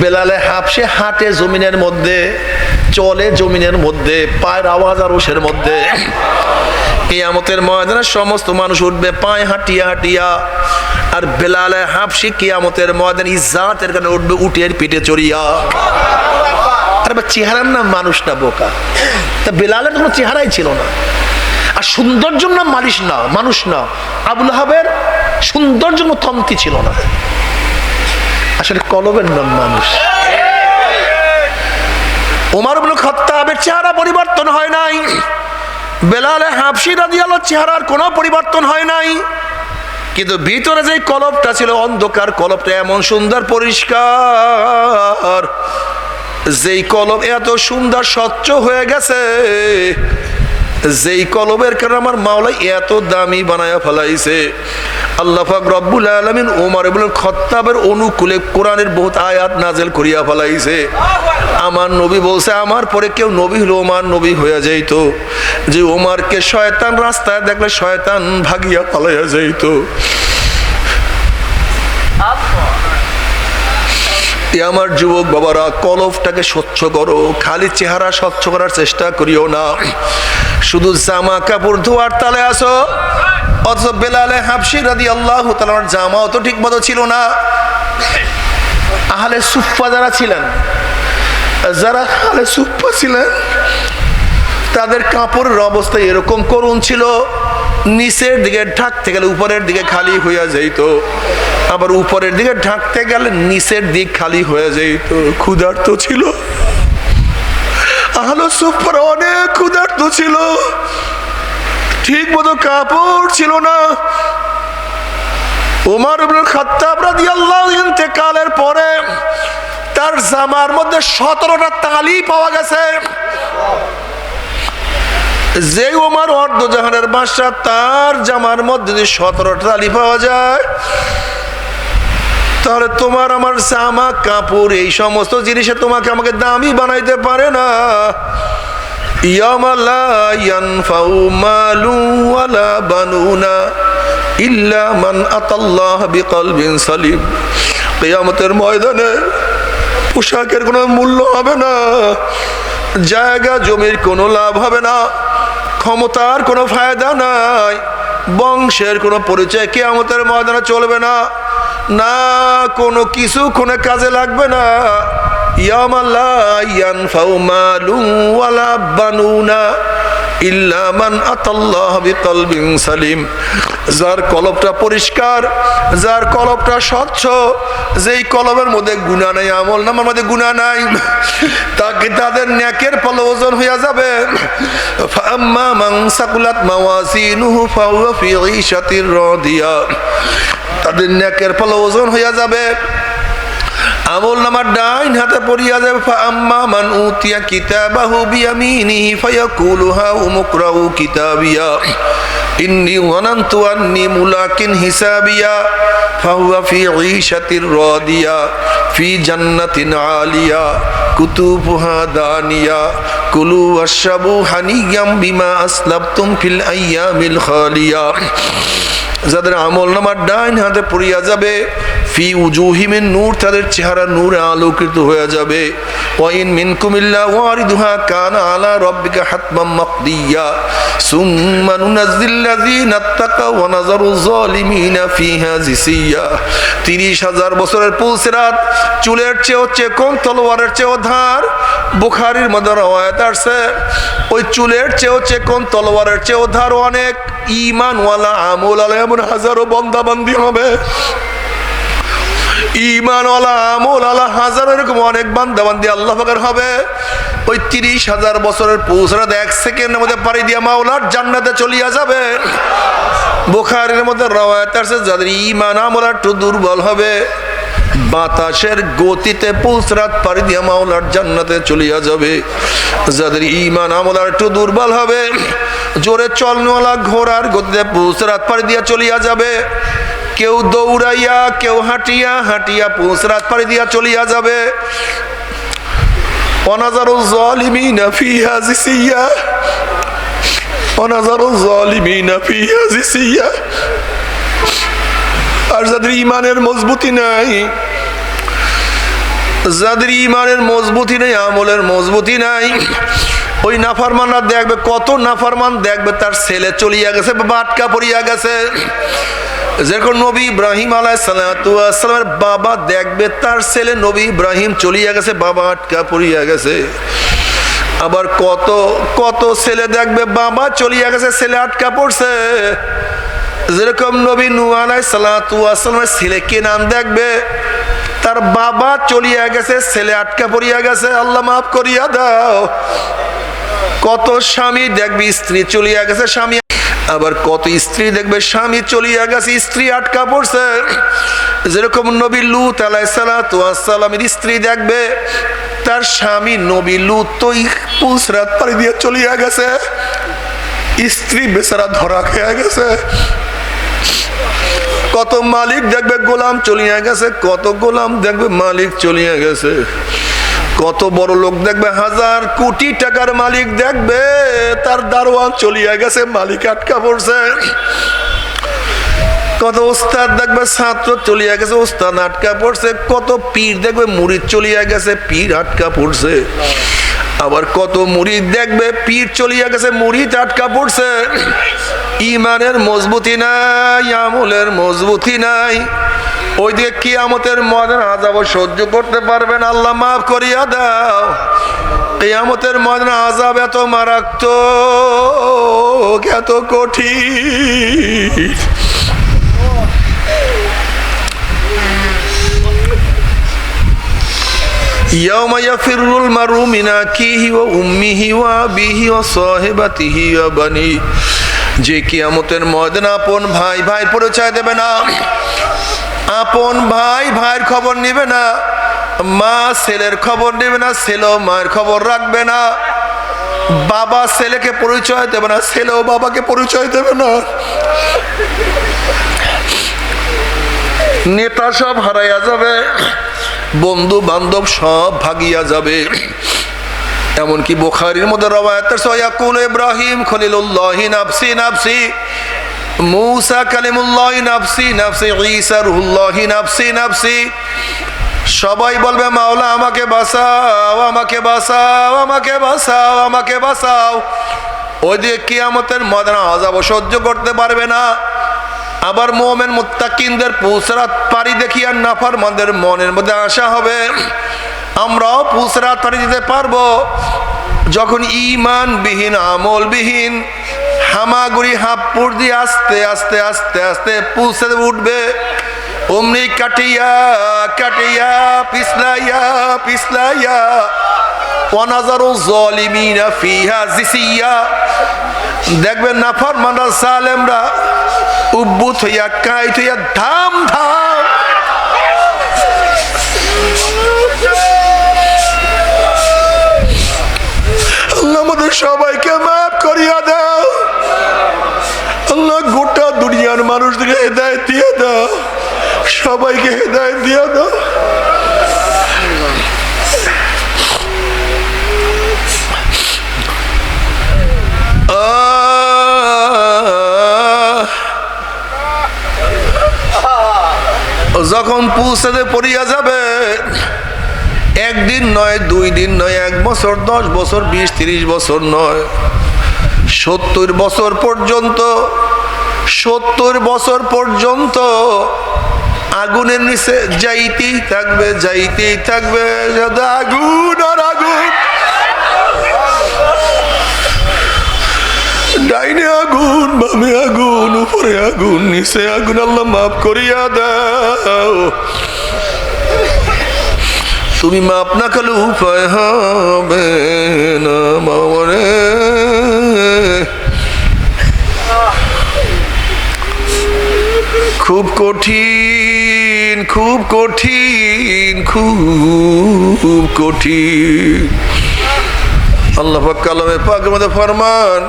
বেলালে হাফসে হাঁটে জমিনের মধ্যে, চলে জমিনের মধ্যে, পায়ের আওয়াজ আর ওষের মধ্যে। কেয়ামতের ময়দানে সমস্ত মানুষ উঠবে, পায়ে হাঁটিয়া হাঁটিয়া। আর বেলালে হাফসি কেয়ামতের ময়দানে ইজ্জাতের কারণে উঠবে, উটের পিঠে চড়িয়া। আর চেহারার নাম মানুষ না বোকা। তা বেলালের কোনো চেহারাই ছিল না। আর সৌন্দর্য নাম মালিশ না, মানুষ না। আবুল হাবের সৌন্দর্য তন্তি ছিল না। আসলে কলবের নাম মানুষ। ওমর ইবনে খাত্তাবের চেহারা পরিবর্তন হয় নাই। বেলালে হাফসি রাদিয়াল্লাহর চেহারার কোনো পরিবর্তন হয় নাই। কিন্তু ভিতরে যে কলবটা ছিল, অন্ধকার কলবটা এমন সুন্দর, পরিষ্কার। যেই কলব এত সুন্দর স্বচ্ছ হয়ে গেছে যেই কলবের কারণে আমার মাওলাই এত দামি বানায়া ফেলাইছে। আল্লাহ পাক রব্বুল আলামিন ওমর ইবনে খত্তাবের অনুকূলে কোরআনের বহুত আয়াত নাজেল করিয়া ফেলাইছে। আমার নবী বলছে, আমার পরে কেউ নবী হলো ওমার নবী হইয়া যাইত। যে ওমারকে শয়তান রাস্তায় দেখলে শয়তান ভাগিয়া পালাইয়া যাইত। আমার যুবক বাবারা কলফটাকে স্বচ্ছ করো, খালি চেহারা স্বচ্ছ করার চেষ্টা করিও না। শুধু জামা কাপড় ধোয়ার তালে আসো, অথচ বেলালে হাফসি রাদি আল্লাহ তালার জামাও তো ঠিক মতো ছিল না। আহলে সুফা যারা ছিলেন, যারা আহলে সুফা ছিলেন, তাদের কাপড়ের অবস্থা এরকম করুণ ছিল, নিচের দিকে ঢাকতে গেলে উপরের দিকে খালি হইয়া যাইত, আবার উপরের দিকে ঢাকতে গেলে নিচের দিক খালি হয়ে যাইত, ক্ষুধার্ত ছিল। আলো সুপার অনেক ক্ষুধার্ত ছিল। ঠিক মতো কাপড় ছিল না। উমার ইন্তেকালের পরে তার জামার মধ্যে সতেরোটা তালি পাওয়া গেছে। যে ওমার অর্ধ জাহানের বাসা তার জামার মধ্যে যদি সতেরোটা তালি পাওয়া যায় তাহলে তোমার আমার জামা কাপড়, এই সমস্ত জিনিসে তোমাকে আমাকে দামি বানাইতে পারে না। ময়দানে পোশাকের কোনো মূল্য হবে না, জায়গা জমির কোনো লাভ হবে না, ক্ষমতার কোনো ফায়দা নাই, বংশের কোনো পরিচয় কেয়ামতের ময়দানে চলবে না। না কোনো কিছু কোনো কাজে লাগবে না। ইয়ামাল্লা ইয়ানফাউ মালুম ওয়ালা বানুনা। ইল্লা মান আতাল্লাহ বিকলবিন সালিম। যার কলবটা পরিষ্কার, যার কলবটা স্বচ্ছ, যেই কলবের মধ্যে গুণা নাই, আমল নামার মধ্যে গুণা নাই, তাকে তাদের ন্যাকের ফল ওজন হইয়া যাবে। ফাম্মা মান সাকুলাত মাওয়াজিনুহু ফাহুয়া ফি ঈশাতির রাদিয়া। তাদের ন্যাকের ফল ওজন হইয়া যাবে। আমল নামার ডাইন হাতে পড়িয়া যাবে। আম্মা মান উতিয়া কিতাবাহু বিয়ামিনিহি ফায়াকুলু হা উমুকরাউ কিতাবিয়া। ইন্নি ওয়ানান্তু আন্নি মুলাকিন হিসাবিয়া। ফাহুয়া ফি ঈশাতির রাদিয়া। ফি জান্নাতিন আলিয়া। কুতুবুহা দানিয়া। কুলু ওয়াশরাবু হানিয়াম বিমা আসলাবতুম ফিল আইয়ামিল খালিয়া। যাদের আমল নামার ডাইন হাতে পড়িয়া যাবে ফি উজুহিমের নূর, তাদের চেহারা নূরে আলোকিত হয়ে যাবে। ওয়াইন মিনকুমিল্লা ওয়ারিদুহা কানা আলা রব্বিকা হাতমাম মাকদিয়া। সুম্মা নুনাজ্জিল্লাযীনা তাকাও ওয়া নাযারু যালিমিনা ফিহা জিসিয়া 30000 বছরের পুলসিরাত চুলের চেয়েও চেকন, তলোয়ারের চেয়েও ধার, বুখারীর মধ্যে রওয়ায়াত আসছে। ওই চুলের চেয়েও চেকন, তলোয়ারের চেয়েও ধার অনেক। ইমানওয়ালা আমল আলা হাজারো বন্দাবান্দি হবে। ইমানওয়ালা হাজার এরকম অনেক বান্দাবান্দি হবে। হাজার বছরের এক সেকেন্ডের মধ্যে পাড়ি দিয়া জান্নাতে চলিয়া যাবে। বোখারের মধ্যে যাদের ইমান আমল একটু দুর্বল হবে, বাতাসের গতিতে পুলসরাত পাড়ি দিয়া মাওলার জান্নাতে চলিয়া যাবে। যাদের ইমান আমল একটু দুর্বল হবে, জোরে চলনওয়ালা ঘোড়ার গতিতে পুলসরাত পাড়ি দিয়া চলিয়া যাবে। কেউ দৌড়াইয়া, কেউ হাঁটিয়া হাঁটিয়া পুলসরাত পাড়ি দিয়া চলিয়া যাবে। অনাজারু জালিমিনা ফিহা জিসিয়া। অনাজারু জালিমিনা ফিহা জিসিয়া। আর যাদের ইমানের মজবুতি নাই, যাদের ইমানের মজবুতি নেই, আমলের মজবুতি নাই, ওই নাফারমানরা দেখবে, কত নাফারমান দেখবে, তার ছেলে চলিয়া গেছে বাবা আটকা পড়িয়া গেছে। যেরকম নবী ইব্রাহিম আলাইসালামের বাবা দেখবে তার ছেলে নবী ইব্রাহিম চলিয়া গেছে, বাবা আটকা পড়িয়া গেছে। আবার কত কত ছেলে দেখবে বাবা চলিয়া গেছে, ছেলে আটকা পড়ছে। যেরকম নবী নু আলাই সালামের ছেলেকে নাম দেখবে? তার বাবা চলিয়া গেছে, ছেলে আটকা পড়িয়া গেছে, আল্লাহ মাফ করিয়া দাও। কত স্বামী দেখবি, স্ত্রী চলিয়া গেছে, স্বামী আবার কত স্ত্রী দেখবে, স্বামী চলিয়া গেছে স্ত্রী আটকা পড়ছে। যেরকম নবী লুত আলাইসালামের স্ত্রী দেখবে, তার স্বামী নবী লুত তো পুসরাত পাড়ি দিয়ে চলিয়া গেছে। স্ত্রী বেচারা ধরা খেয়ে গেছে। কত মালিক দেখবে গোলাম চলিয়া গেছে, কত গোলাম দেখবে মালিক চলিয়া গেছে। কত বড় লোক দেখবে, হাজার কোটি টাকার মালিক দেখবে, তার দারোয়ান চলিয়া গেছে, মালিক আটকা পড়ছে। কত ওস্তাদ দেখবে, ছাত্র চলিয়া গেছে, ওস্তাদ আটকা পড়ছে, কত পীর দেখবে মুড়িদ চলিয়া গেছে, পীর আটকা পড়ছে। আবার কত মুড়িদ দেখবে, পীর চলিয়া গেছে মুড়িদ আটকা পড়ছে। ইমানের মজবুতি নাই, আমলের মজবুতি নাই। ওই দিকে কিয়ামতের ময়দান আজাব সহ্য করতে পারবেন আল্লাহ মাফ করিয়া দাও কিয়ামতের ময়দান আজাব এত মারাত্মক এত কঠিন يوم يفر المرء من أخيه وأمه وأبيه وصاحبته وبنيه যে কিয়ামতের ময়দান আপন ভাই ভাই পরিচয় দেবে না আপন ভাই, ভাইয়ের খবর নেবে না। মা ছেলের খবর নেবে না, ছেলেও মায়ের খবর রাখবে না। বাবা ছেলেকে পরিচয় দেবে না, ছেলেও বাবাকে পরিচয় দেবে না। নেতা সব হারাইয়া যাবে বন্ধু বান্ধব সব ভাগিয়া যাবে। এমনকি বোখারির মধ্যে সয়াকুল ইব্রাহিম খলিলুল্লাহি নাফসি নাফসি। মুসা সবাই বলবে, মাওলা আমাকে বাঁচাও আমাকে বাঁচাও আমাকে বাঁচাও আমাকে বাঁচাও। ওই দিকে কিয়ামতের ময়দানে আজাব সহ্য করতে পারবে না। আবার মোমেন মুত্তাকিনদের পুসরাত পারি দেখিয়া নাফার মদের মনের মধ্যে আশা হবে, আমরাও পুসরাত পারি দিতে পারব। যখন ইমান বিহীন আমল বিহীন হামাগুড়ি হাপ্পুর দিয়ে আস্তে আস্তে আস্তে আস্তে পুষে উঠবে। অমনি কাটিয়া কাটিয়া, পিছলাইয়া পিছলাইয়া ফিহা জিসিয়া। দেখবেন আমাদের সবাইকে মাফ করিয়া দাও আল্লাহ গোটা দুনিয়ার মানুষদেরকে হেদায়ত দিয়ে দাও। সবাইকে হেদায়ত দিয়ে দাও। যখন পুষতে পড়িয়া যাবে, একদিন নয়, দুই দিন নয়, এক বছর, দশ বছর, বিশ, তিরিশ বছর নয়। সত্তর বছর পর্যন্ত, সত্তর বছর পর্যন্ত আগুনের নিচে যাইতেই থাকবে যাইতেই থাকবে আগুন আর আগুন। ডাইনে আগুন, বামে আগুন, উপরে আগুন, নিচে আগুন, আল্লাহ মাফ করিয়া দাও। তুমি মাপ না খেলে উপায় হবে না মামরে খুব কঠিন খুব কঠিন খুব কঠিন আল্লাহ পাক কালামে পাকের মধ্যে ফরমান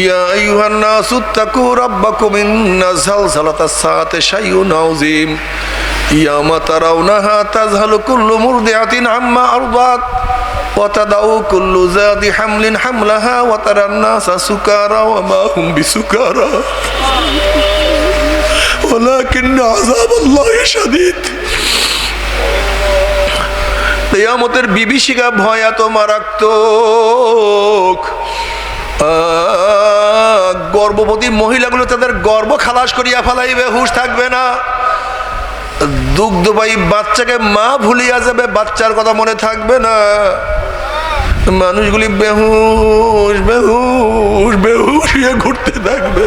ইয়া আইয়ুহান নাসু তাকু রাব্বাকুম ইন্না জালজালাতাস সাআতি শাইউন আযীম ইয়ামা তারাউনাহা তাযহালু কুল্লু মুরদিআতিন আম্মা আরদাত وتدعو كل ذات حمل حملها وترى الناس سكارى وما هم بسكارى ولكن عذاب الله شديد কেয়ামতের বিভীষিকা ভয় এত মারাত্মক আহ, গর্ভবতী মহিলাগুলো তাদের গর্ভ খালাস করিয়া ফেলাইবে হুশ থাকবে না দুগ্ধবাহী বাচ্চাকে মা ভুলিয়া যাবে বাচ্চার কথা মনে থাকবে না মানুষগুলি বেহুশ বেহুশ বেহুশ হয়ে ঘুরতে থাকবে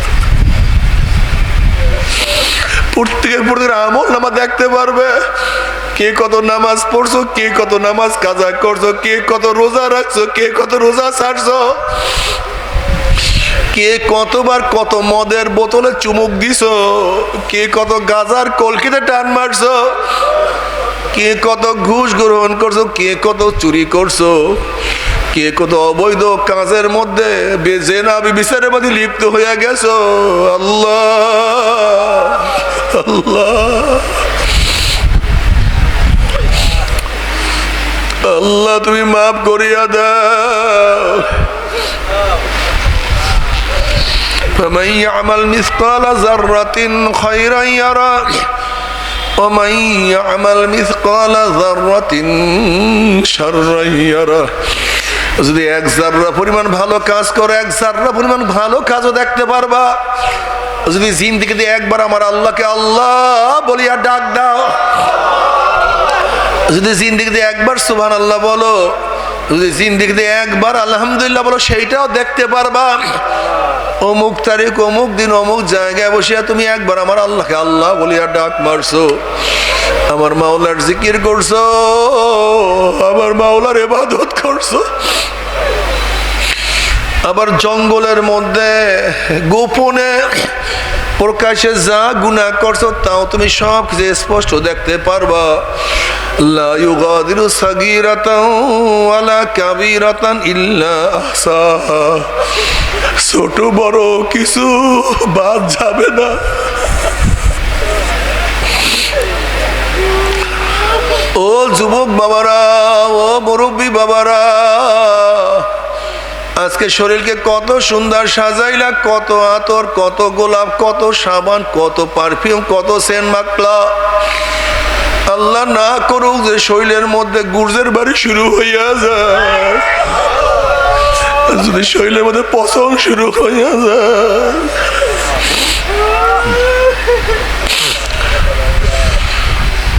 প্রত্যেকের প্রত্যেকের আমল নামা দেখতে পারবে। কে কত নামাজ পড়ছো, কে কত নামাজ কাজা করছ, কে কত রোজা রাখছো, কে কত রোজা ছাড়ছো কে কতবার কত মদের বোতলে চুমুক দিছো, কে কত গাজার কলকিতে টান মারছো, কে কত ঘুষ গ্রহণ করছ, কে কত চুরি করছ, কে কত অবৈধ কাজের মধ্যে বেজেনা বিচারের মধ্যে লিপ্ত হইয়া গেছো। আল্লাহ। আল্লাহ আল্লাহ তুমি মাফ করিয়া দাও فمن يعمل مثقال ذرة خيرا يرى ومن يعمل مثقال ذرة شرا يرى যদি এক জাররা পরিমাণ ভালো কাজ করো এক জাররা পরিমাণ ভালো কাজও দেখতে পারবা যদি জিন্দিগিতে একবার আমার আল্লাহকে আল্লাহ বলিয়া ডাক দাও। যদি জিন্দিগিতে একবার সুবহান আল্লাহ বলো, যদি জিন্দিগিতে একবার আলহামদুলিল্লাহ বলো, সেইটাও দেখতে পারবা। অমুক তারিখ, অমুক দিন, অমুক জায়গায় বসিয়া তুমি একবার আমার আল্লাহকে আল্লাহ বলিয়া ডাক মারছো। আমার মাওলার জিকির করছ, আমার মাওলার এবাদত করছ। আবার জঙ্গলের মধ্যে গোপনে প্রকাশে যা গুণা করছ, তাও তুমি সব কিছু স্পষ্ট দেখতে পারবা। ছোট, বড় কিছু বাদ যাবে না। ও যুবক বাবারা, ও মুরব্বী বাবারা আজকে শরীরকে কত সুন্দর সাজাইলা, কত আতর, কত গোলাপ, কত সাবান, কত পারফিউম, কত সেন মাকলা আল্লাহ না করুক যে শৈলের মধ্যে গুর্জের বাড়ি শুরু হইয়া যায়। যদি শৈলের মধ্যে পচন শুরু হইয়া যায়।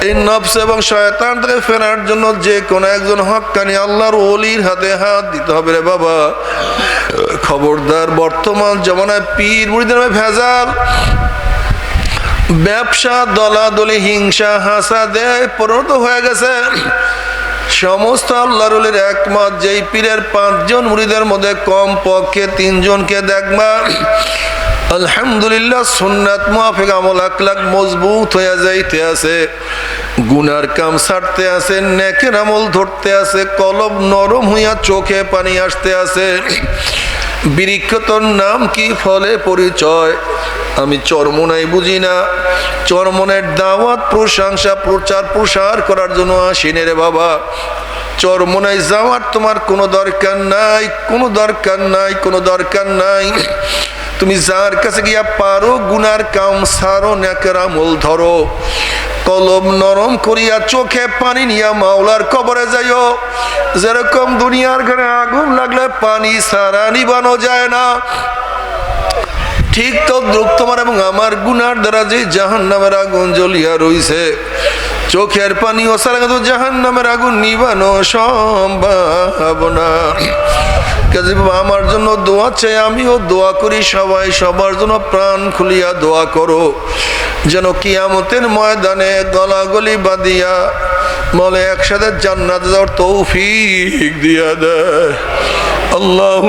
এই নফস এবং শয়তান থেকে ফেরার জন্য যে কোনো একজন হক্কানি আল্লাহর ওলির হাতে হাত দিতে হবে রে বাবা। খবরদার বর্তমান জমানায় পীর মুড়িদের নামে ভেজাল। ব্যবসা, দলাদলি, হিংসা হাসা দেয় পরিণত হয়ে গেছে। সমস্ত আল্লাহরুলের একমত, যেই পীরের পাঁচজন মুড়িদের মধ্যে কম পক্ষে তিনজনকে দেখবা। আলহামদুলিল্লাহ, সুন্নাত মুআফিক আমল আকলাক মজবুত হয়ে যাইতে আছে। গুনার কাম ছাড়তে আছে, নেকের আমল ধরতে আছে কলব নরম হইয়া চোখে পানি আসতে আছে। বৃক্ষতর নাম কি ফলে পরিচয়? আমি চরমনাই বুঝি না। চরমনের দাওয়াত, প্রশংসা, প্রচার প্রসার করার জন্য আসিনে রে বাবা। চরমনাই যাওয়ার তোমার কোনো দরকার নাই, কোনো দরকার নাই, কোনো দরকার নাই। তুমি যার কাছে গিয়া পারো, গুনার কাম সারো নেকের আমল ধরো। কলম নরম করিয়া চোখে পানি নিয়া মাওলার কবরে যাইও। যেরকম দুনিয়ার ঘরে আগুন লাগলে পানি সারা নিবানো যায় না। ঠিক তো তোমার এবং আমার গুনার দ্বারা যে জাহান নামের আগুন জ্বলিয়া রইছে। চোখের পানি ও সারাগাত জাহান নামের আগুন নিবানো সম্ভাবনা। আমার জন্য দোয়া চাই, আমিও দোয়া করি সবাই, সবার জন্য প্রাণ খুলিয়া দোয়া করো। যেন কিয়ামতের ময়দানে গলাগলি বাদিয়া মলে একসাথে জান্নাত যাওয়ার তৌফিক দিয়া দেয়। আল্লাহ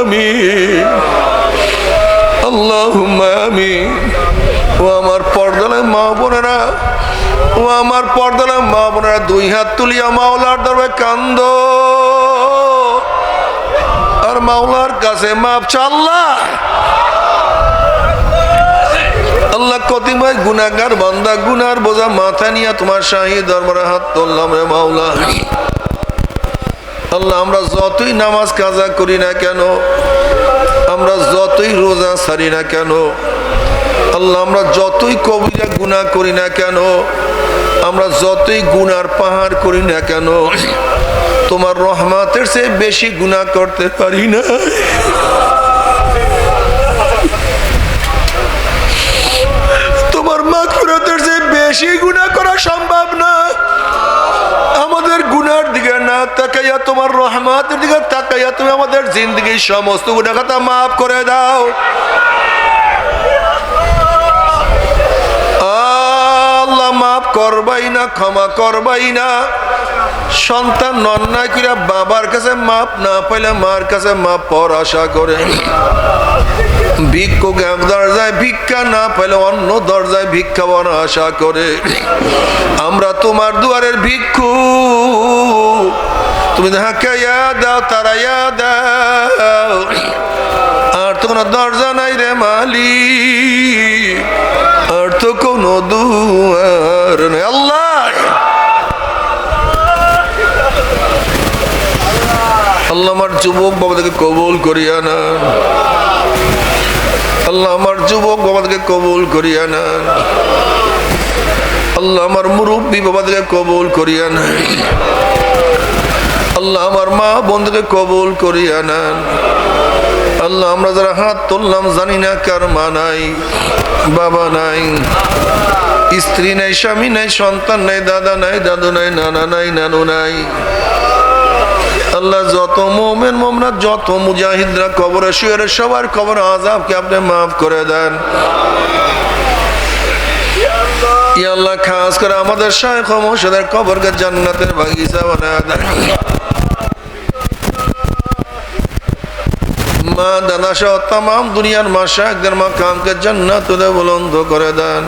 আমিন। আল্লাহুম্মা আমিন। ও আমার পর্দালায় মা বোনেরা আমার পর্দালায় মা বোনেরা, দুই হাত তুলিয়া মাওলার দরবারে কান্দ। আর মাওলার কাছে মাপ চাল্লা আল্লাহ। কতিময় গুনাগার বান্দা বোঝা মাথা নিয়ে তোমার হাত তুললাম রে মাওলা। আল্লাহ, আমরা যতই নামাজ কাজা করি না কেন, আমরা যতই রোজা কেন, আল্লাহ, আমরা যতই কবিরা গুণা করি না কেন আমরা যতই গুনার পাহাড় করি না কেন, তোমার রহমাতের চেয়ে বেশি গুণা করতে পারি না। তোমার মাগফিরাতের চেয়ে বেশি গুণা করা সম্ভব না। আমাদের গুনার দিকে না তাকাইয়া, তোমার রহমাতের দিকে তাকাইয়া তুমি আমাদের জিন্দগির সমস্ত গুণা কথা মাফ করে দাও। মাফ করবাই না, ক্ষমা করবাই না। সন্তান নন্যায় করিয়া বাবার কাছে মাপ না পাইলে মার কাছে মাপ পর আশা করে। ভিক্ষুক এক দরজায় ভিক্ষা না পেলে অন্য দরজায় ভিক্ষা বড় আশা করে। আমরা তোমার দুয়ারের ভিক্ষু তুমি ইয়া দাও, তারা দাও। আর তো কোনো দরজা নাই রে মালি কোনো দুয়ার আল্লাহ! আল্লাহ আমার যুবক বাবাদেরকে কবুল করিয়া না আল্লাহ আমার যুবক বাবাদেরকে কবুল করিয়া না আল্লাহ আমার মুরব্বী বাবাদেরকে কবুল করিয়া না আল্লাহ আমার মা বন্ধুকে কবুল করিয়া নেন। আল্লাহ, আমরা যারা হাত তুললাম, জানি না কার মা নাই, বাবা নাই, স্ত্রী নাই, স্বামী নাই, সন্তান নাই, দাদা নাই, দাদু নাই, নানা নাই, নানু নাই। আল্লাহ যত মোমেন মোমরা যত মুজাহিদরা কবরে শুয়ে সবার কবর আজাবকে আপনি মাফ করে দেন। আল্লাহ, খাস করে আমাদের শায়খ মোর্শেদের কবরকে জান্নাতের বাগিচা বানায় দেন। মা দাদা সহ তাম দুনিয়ার মা শাহেকদের মা কামকে জান্নাত বুলন্দ করে দেন।